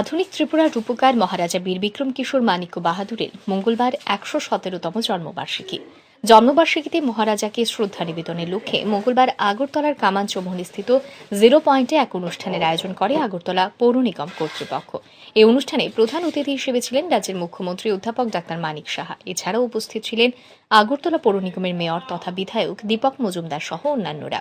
আধুনিক ত্রিপুরার রূপকার মহারাজা বীর বিক্রম কিশোর মানিক্য বাহাদুরের মঙ্গলবার একশো সতেরোতম জন্মবার্ষিকী। জন্মবার্ষিকীতে মহারাজাকে শ্রদ্ধা নিবেদনের লক্ষ্যে মঙ্গলবার আগরতলার কামান জিরো পয়েন্টে এক অনুষ্ঠানের আয়োজন করে আগরতলা পৌর নিগম কর্তৃপক্ষ। এই অনুষ্ঠানে প্রধান অতিথি হিসেবে ছিলেন রাজ্যের মুখ্যমন্ত্রী অধ্যাপক ডাক্তার মানিক সাহা। এছাড়াও উপস্থিত ছিলেন আগরতলা পৌর নিগমের মেয়র তথা বিধায়ক দীপক মজুমদার সহ অন্যান্যরা।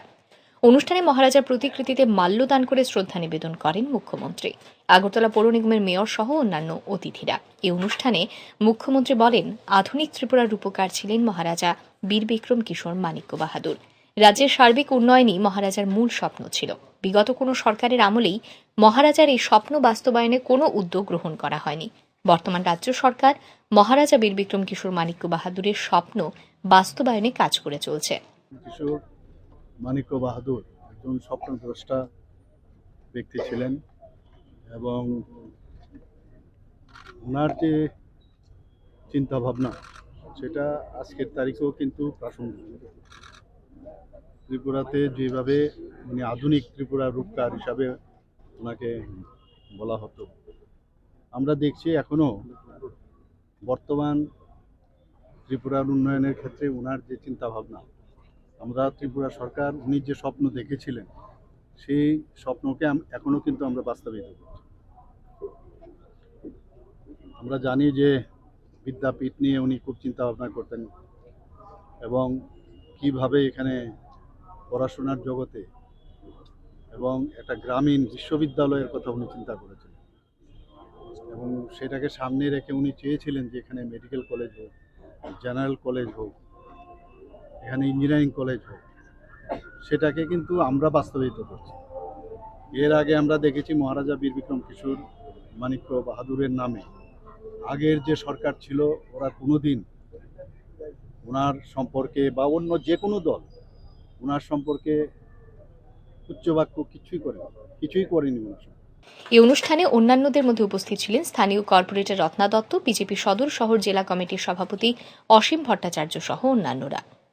অনুষ্ঠানে মহারাজার প্রতিকৃতিতে মাল্যদান করে শ্রদ্ধা নিবেদন করেন মুখ্যমন্ত্রী। আগরতলা পৌর নিগমের মেয়র সহ অন্যান্য অতিথিরা। এই অনুষ্ঠানে মুখ্যমন্ত্রী বলেন, আধুনিক ত্রিপুরার রূপকার ছিলেন মহারাজা বীর বিক্রম কিশোর মানিক্য বাহাদুর। রাজ্যের সার্বিক উন্নয়নই মহারাজার মূল স্বপ্ন ছিল। বিগত কোনো সরকারের আমলেই মহারাজার এই স্বপ্ন বাস্তবায়নে কোনো উদ্যোগ গ্রহণ করা হয়নি। বর্তমান রাজ্য সরকার মহারাজা বীর বিক্রম কিশোর মানিক্য বাহাদুরের স্বপ্ন বাস্তবায়নে কাজ করে চলছে। মানিক্য বাহাদুর একজন স্বপ্নদ্রষ্টা ব্যক্তি ছিলেন এবং ওনার যে চিন্তাভাবনা, সেটা আজকের তারিখেও কিন্তু প্রাসঙ্গিক। ত্রিপুরাতে যেভাবে উনি আধুনিক ত্রিপুরা রূপকার হিসাবে ওনাকে বলা হতো, আমরা দেখছি এখনও বর্তমান ত্রিপুরার উন্নয়নের ক্ষেত্রে ওনার যে চিন্তাভাবনা আমরা ত্রিপুরা সরকার, উনি যে স্বপ্ন দেখেছিলেন, সেই স্বপ্নকে এখনও কিন্তু আমরা বাস্তবায়িত করছি। আমরা জানি যে বিদ্যাপীঠ নিয়ে উনি খুব চিন্তা ভাবনা করতেন এবং কীভাবে এখানে পড়াশোনার জগতে এবং একটা গ্রামীণ বিশ্ববিদ্যালয়ের কথা উনি চিন্তা করেছেন এবং সেটাকে সামনে রেখে উনি চেয়েছিলেন যে এখানে মেডিকেল কলেজ হোক, জেনারেল কলেজ হোক এখানে ইঞ্জিনিয়ারিং কলেজ হোক, সেটাকে কিন্তু আমরা বাস্তবায়িত করছি। এর আগে আমরা দেখেছি মহারাজা বীর বিক্রম কিশোর মানিক্য বাহাদুরের নামে। আগের যে সরকার ছিল, ওরা কোনোদিন ওনার সম্পর্কে বা অন্য যে কোনো দল ওনার সম্পর্কে উচ্চবাক্য কিছুই করে কিছুই করেনি ওনার। এই অনুষ্ঠানে অন্যান্যদের মধ্যে উপস্থিত ছিলেন স্থানীয় কর্পোরেটর রত্না দত্ত বিজেপি সদর শহর জেলা কমিটির সভাপতি অসীম ভট্টাচার্য সহ অন্যান্যরা।